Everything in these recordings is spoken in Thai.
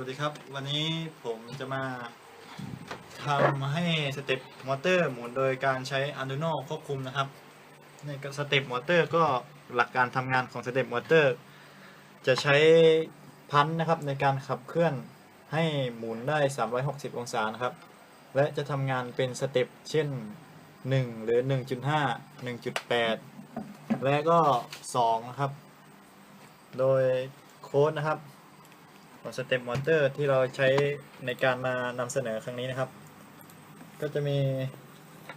วัสดีครับ วันนี้ผมจะมาทำให้สเต็ปมอเตอร์หมุนโดยการใช้ Arduino ควบคุมนะครับ ในสเต็ปมอเตอร์ก็หลักการทำงานของสเต็ปมอเตอร์จะใช้พันนะครับในการขับเคลื่อนให้หมุนได้ 360 องศานะครับ และจะทำงานเป็นสเต็ปเช่น 1 หรือ 1.5 1.8 และก็ 2 นะครับ โดยโค้ดนะครับ ของสเต็ปมอเตอร์ที่เราใช้ในการมานำเสนอครั้งนี้นะครับ ก็จะมี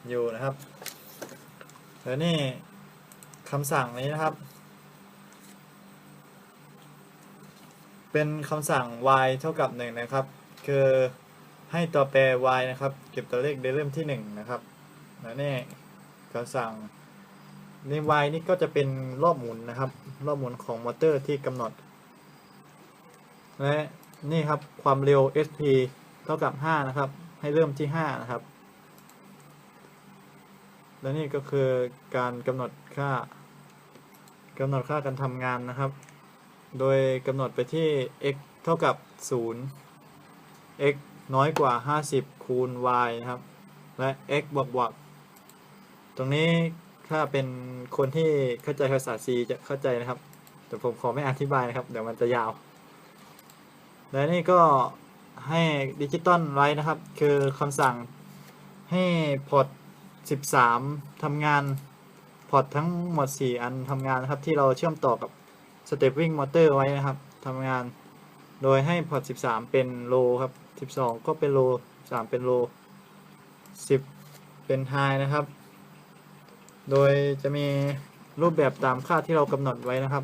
อยู่นะครับแล้วนี่คำสั่งนี้นะครับ เป็นคำสั่ง y เท่ากับ 1 นะครับ คือให้ตัวแปร y นะครับ เก็บตัวเลขเดเริ่มที่ 1 นะครับ แล้วนี่คำสั่งใน y นี่ก็จะเป็นรอบหมุนนะครับ รอบหมุนของมอเตอร์ที่กำหนด และนี่ครับความเร็ว SP เท่ากับ 5 นะครับ ให้เริ่มที่ 5 นะครับ และนี่ก็คือการกำหนดค่ากำหนดค่าการทำงานนะครับ โดยกำหนดไปที่ x เท่ากับ 0 x น้อยกว่า 50 คูณ y นะครับ และ x บวกบวกตรงนี้ถ้าเป็นคนที่เข้าใจภาษา C จะเข้าใจนะครับ แต่ผมขอไม่อธิบายนะครับ เดี๋ยวมันจะยาว และนี่ก็ให้ดิจิตอลไว้นะครับ คือคำสั่งให้พอร์ต13ทำงานพอร์ตทั้งหมด 4 อันทำงานนะครับ ที่เราเชื่อมต่อกับ Stepping Motor ไว้นะครับทำงาน โดยให้พอร์ต13 เป็นโลครับ 12 ก็เป็นโล3เป็นโล 10 เป็นไฮนะครับ โดยจะมีรูปแบบตามค่าที่เรากำหนดไว้นะครับ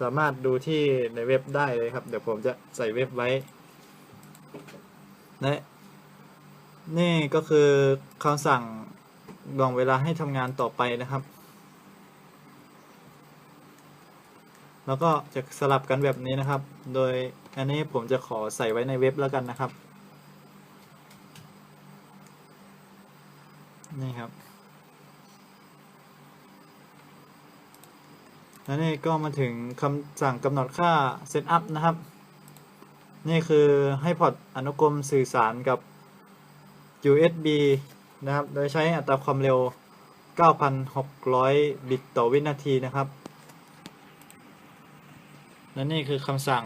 สามารถดูที่ในเว็บได้เลยครับ เดี๋ยวผมจะใส่เว็บไว้และนี่ก็คือคำสั่งบอกเวลาให้ทำงานต่อไปนะครับ แล้วก็จะสลับกันแบบนี้นะครับ โดยอันนี้ผมจะขอใส่ไว้ในเว็บแล้วกันนะครับ นี่ครับ และนี่ก็มาถึงคำสั่งกำหนดค่า Setup นะครับ นี่คือให้พอร์ตอนุกรมสื่อสารกับ USB นะครับ โดยใช้อัตราความเร็ว 9,600 บิตต่อวินาทีนะครับ และนี่คือคำสั่ง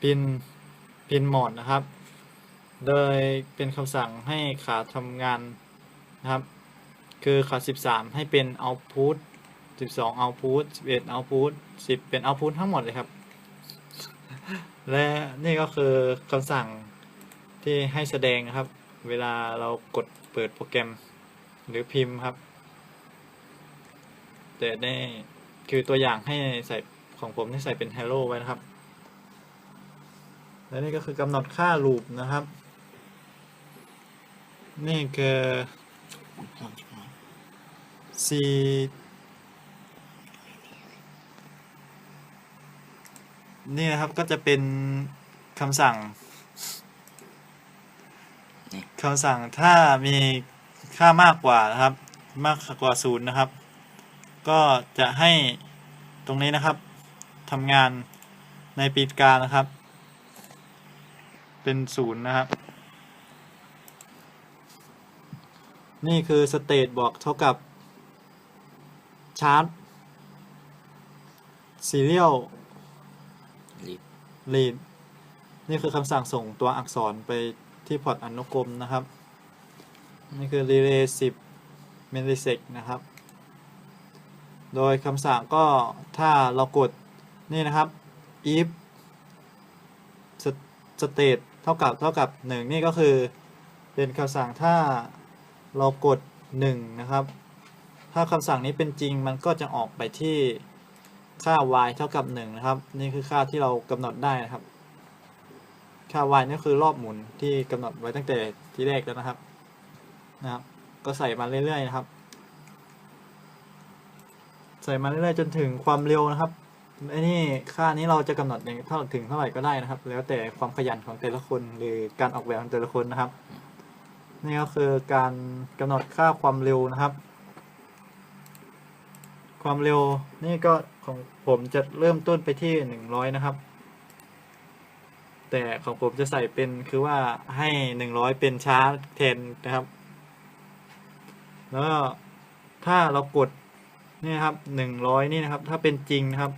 พินพินโหมดนะครับ โดยเป็นคำสั่งให้ขาทำงานนะครับ คือขา 13 ให้เป็น output 12 output 11 output 10 เป็น output ทั้งหมดเลยครับ และนี่ก็คือคำสั่งที่ให้แสดงนะครับ เวลาเรากดเปิดโปรแกรมหรือพิมพ์ครับ แต่นี่คือตัวอย่างให้ใส่ของผมที่ใส่เป็น hello ไว้นะครับ และนี่ก็คือกำหนดค่า loop นะครับ นี่คือ C นี่นะครับก็จะเป็นคำสั่งนี่คำสั่งถ้ามีค่ามากกว่านะครับ มากกว่าศูนย์นะครับ ก็จะให้ตรงนี้นะครับทำงานในปีกานะครับ เป็นศูนย์นะครับ นี่คือสเตตบอกเท่ากับชาร์ตซีเรียลรีบ read นี่คือคำสั่งส่งตัวอักษรไปที่พอร์ตอนุกรมนะครับ นี่คือ relay 10 millisec นะครับ โดยคำสั่งก็ถ้าเรากดนี่นะครับ if state เท่ากับเท่ากับ 1 นี่ก็คือเป็นคำสั่งถ้าเรากด 1 นะครับ ถ้าคำสั่งนี้เป็นจริงมันก็จะออกไปที่ ค่า y เท่ากับ1นะครับ นี่คือค่าที่เรากำหนดได้นะครับ ค่า y นี่คือรอบหมุนที่กำหนดไว้ตั้งแต่ที่แรกแล้วนะครับ นะครับ ก็ใส่มาเรื่อยๆนะครับ ใส่มาเรื่อยๆจนถึงความเร็วนะครับไอ้นี่ค่านี้เราจะกำหนดอย่างเท่าถึงเท่าไหร่ก็ได้นะครับ แล้วแต่ความขยันของแต่ละคนหรือการออกแบบของแต่ละคนนะครับ นี่ก็คือการกำหนดค่าความเร็วนะครับ ความเร็วนี่ก็ของผมจะเริ่มต้นไปที่หนึ่งร้อยนะครับ แต่ของผมจะใส่เป็นคือว่าให้หนึ่งร้อยเป็นช้าแทนนะครับ แล้วถ้าเรากดนี่ครับหนึ่งร้อยนี่นะครับ ถ้าเป็นจริงนะครับ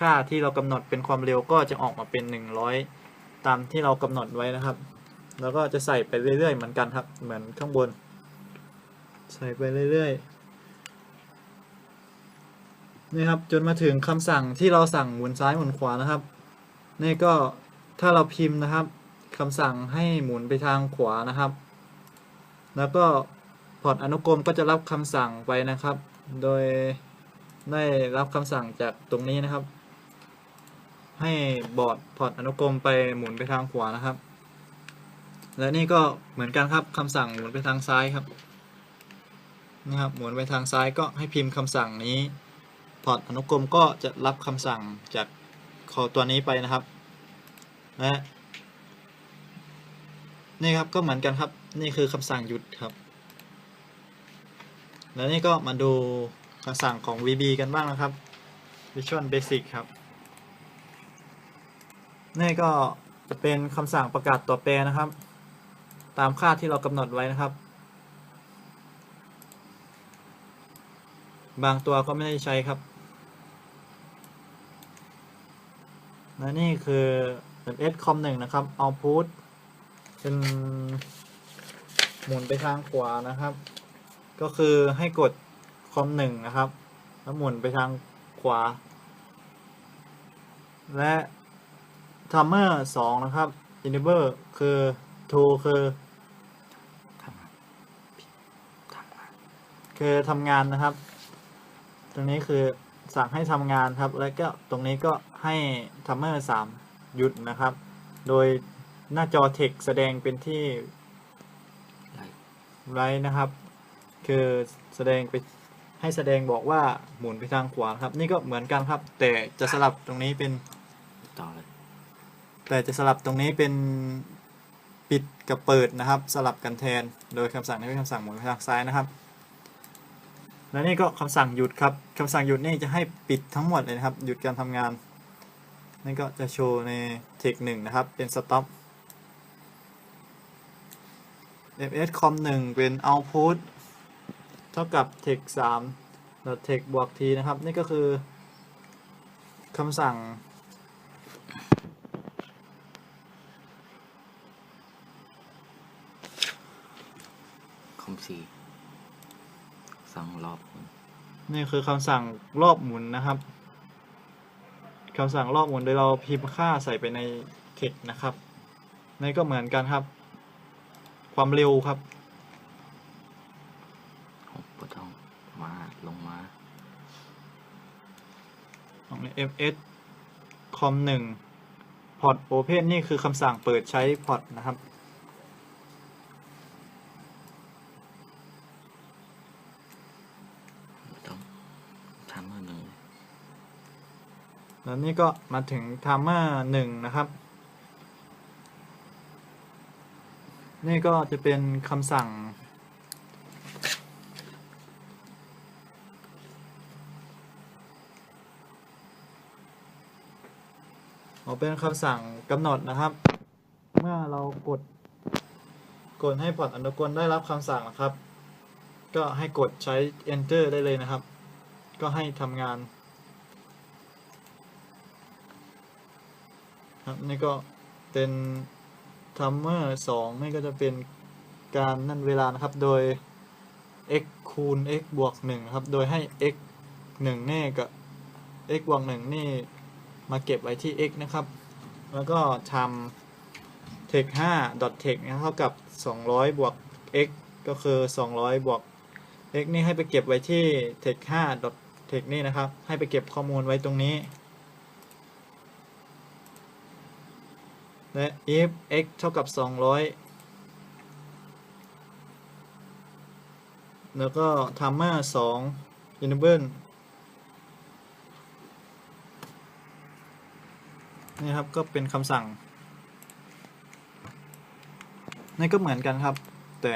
ค่าที่เรากำหนดเป็นความเร็วก็จะออกมาเป็นหนึ่งร้อยตามที่เรากำหนดไว้นะครับ แล้วก็จะใส่ไปเรื่อยๆเหมือนกันครับ เหมือนข้างบน ใส่ไปเรื่อยๆ นี่ครับจนมาถึงคำสั่งที่เราสั่งหมุนซ้ายหมุนขวานะครับ นี่ก็ถ้าเราพิมพ์นะครับคำสั่งให้หมุนไปทางขวานะครับ แล้วก็พอร์ตอนุกรมก็จะรับคำสั่งไปนะครับ โดยได้รับคำสั่งจากตรงนี้นะครับ ให้บอร์ดพอร์ตอนุกรมไปหมุนไปทางขวานะครับ และนี่ก็เหมือนกันครับคำสั่งหมุนไปทางซ้ายครับนะครับหมุนไปทางซ้ายก็ให้พิมพ์คำสั่งนี้ พอร์ตอนุกรมก็จะรับคำสั่งจากคอตัวนี้ไปนะครับและนี่ครับก็เหมือนกันครับนี่คือคำสั่งหยุดครับ แล้วนี่ก็มาดูคำสั่งของ VB กันบ้างนะครับ Visual Basic ครับ นี่ก็จะเป็นคำสั่งประกาศตัวแปรนะครับ ตามค่าที่เรากำหนดไว้นะครับ บางตัวก็ไม่ได้ใช้ครับ และนี่คือ ms com 1นะครับ output เป็นหมุนไปทางขวานะครับ ก็คือให้กดคอมหนึ่งนะครับ แล้วหมุนไปทางขวา และ timer สองนะครับ enable คือ to คือทำงานทำงานคือทำงานนะครับ ตรงนี้คือ สั่งให้ทำงานครับ แล้วก็ตรงนี้ก็ให้ timer สามหยุดนะครับ โดยหน้าจอ text แสดงเป็นที่ไลท์ไรนะครับ คือแสดงไปให้แสดงบอกว่าหมุนไปทางขวาครับ นี่ก็เหมือนกันครับ แต่จะสลับตรงนี้เป็นต่อเลยแต่จะสลับตรงนี้เป็นปิดกับเปิดนะครับ สลับกันแทน โดยคำสั่งนี้เป็นคำสั่งหมุนไปทางซ้ายนะครับ และนี่ก็คำสั่งหยุดครับคำสั่งหยุดนี่จะให้ปิดทั้งหมดเลยนะครับ หยุดการทำงานนี่ก็จะโชว์ในเทคหนึ่งนะครับ เป็น stop ms com 1เป็น output เท่ากับ text 3แล้ว text บวก t นะครับ นี่ก็คือคำสั่ง คอมซี สั่งรอบหมุนนี่คือคำสั่งรอบหมุนนะครับคำสั่งรอบหมุนโดยเราพิมพ์ค่าใส่ไปใน text นะครับนี่ก็เหมือนกันครับ ความเร็วครับหกปต้องมาลงมาของ fs com 1 port open นี่คือคำสั่งเปิดใช้ port นะครับ ปต้อง ทำเมื่อหนึ่งแล้วนี่ก็มาถึง timer 1นะครับ นี่ก็จะเป็นคำสั่ง เอาเป็นคำสั่งกำหนดนะครับ เมื่อเรากดกดให้พอร์ตอนุกรได้รับคำสั่งนะครับ ก็ให้กดใช้ enter ได้เลยนะครับ ก็ให้ทำงานครับนี่ก็เป็น timer 2นี่ก็จะเป็นการนั่นเวลานะครับ โดย x คูณ x บวก1ครับ โดยให้ x 1นี่กับ x บวก1นี่มาเก็บไว้ที่ x นะครับ แล้วก็ทำ text 5 dot text นะเท่ากับ 200 บวก x ก็คือ 200 บวก x นี่ให้ไปเก็บไว้ที่ text 5 dot text นี่นะครับ ให้ไปเก็บข้อมูลไว้ตรงนี้ และ if x เท่ากับ 200 แล้วก็ timer 2 enable นี่ครับ ก็เป็นคำสั่ง นี่ก็เหมือนกันครับ แต่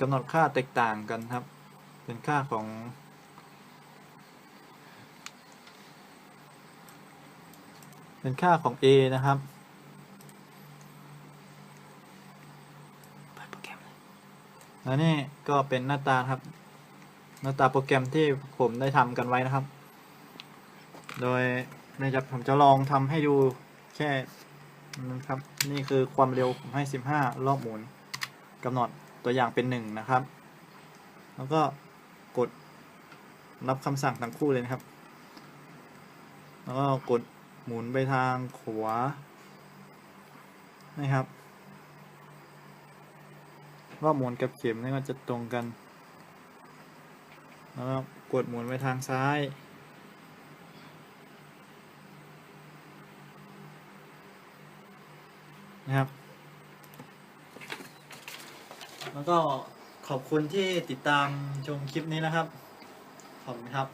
กำหนดค่าแตกต่างกันครับ เป็นค่าของ เป็นค่าของ a นะครับแล้วนี่ก็เป็นหน้าตาครับ หน้าตาโปรแกรมที่ผมได้ทำกันไว้นะครับ โดยในจะผมจะลองทำให้ดูแค่นะครับ นี่คือความเร็วผมให้ 15 รอบหมุนกำหนดตัวอย่างเป็น 1 นะครับ แล้วก็กดรับคำสั่งทั้งคู่เลยนะครับ แล้วก็กด หมุนไปทางขวานะครับ รอบหมุนกับเข็มนี่ก็จะตรงกัน แล้วก็กดหมุนไปทางซ้าย นะครับ แล้วก็ขอบคุณที่ติดตามชมคลิปนี้นะครับ ขอบคุณครับ